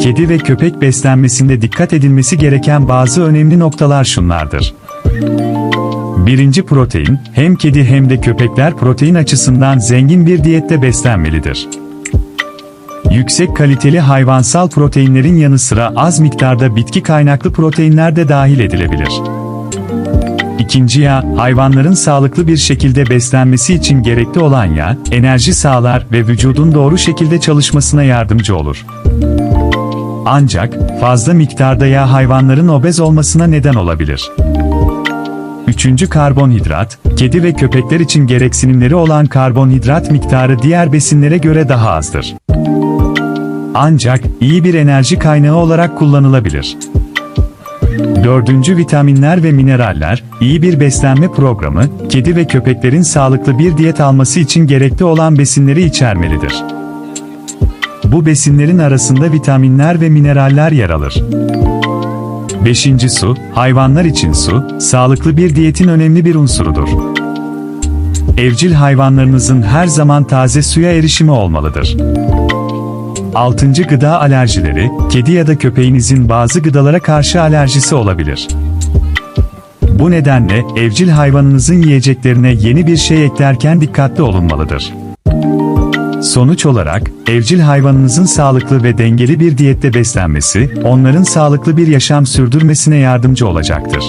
Kedi ve köpek beslenmesinde dikkat edilmesi gereken bazı önemli noktalar şunlardır. Birinci protein, hem kedi hem de köpekler protein açısından zengin bir diyette beslenmelidir. Yüksek kaliteli hayvansal proteinlerin yanı sıra az miktarda bitki kaynaklı proteinler de dahil edilebilir. İkinci yağ, hayvanların sağlıklı bir şekilde beslenmesi için gerekli olan yağ, enerji sağlar ve vücudun doğru şekilde çalışmasına yardımcı olur. Ancak, fazla miktarda yağ hayvanların obez olmasına neden olabilir. Üçüncü karbonhidrat, kedi ve köpekler için gereksinimleri olan karbonhidrat miktarı diğer besinlere göre daha azdır. Ancak, iyi bir enerji kaynağı olarak kullanılabilir. Dördüncü vitaminler ve mineraller, iyi bir beslenme programı, kedi ve köpeklerin sağlıklı bir diyet alması için gerekli olan besinleri içermelidir. Bu besinlerin arasında vitaminler ve mineraller yer alır. 5. Su, hayvanlar için su, sağlıklı bir diyetin önemli bir unsurudur. Evcil hayvanlarınızın her zaman taze suya erişimi olmalıdır. 6. Gıda alerjileri, kedi ya da köpeğinizin bazı gıdalara karşı alerjisi olabilir. Bu nedenle evcil hayvanınızın yiyeceklerine yeni bir şey eklerken dikkatli olunmalıdır. Sonuç olarak, evcil hayvanınızın sağlıklı ve dengeli bir diyette beslenmesi, onların sağlıklı bir yaşam sürdürmesine yardımcı olacaktır.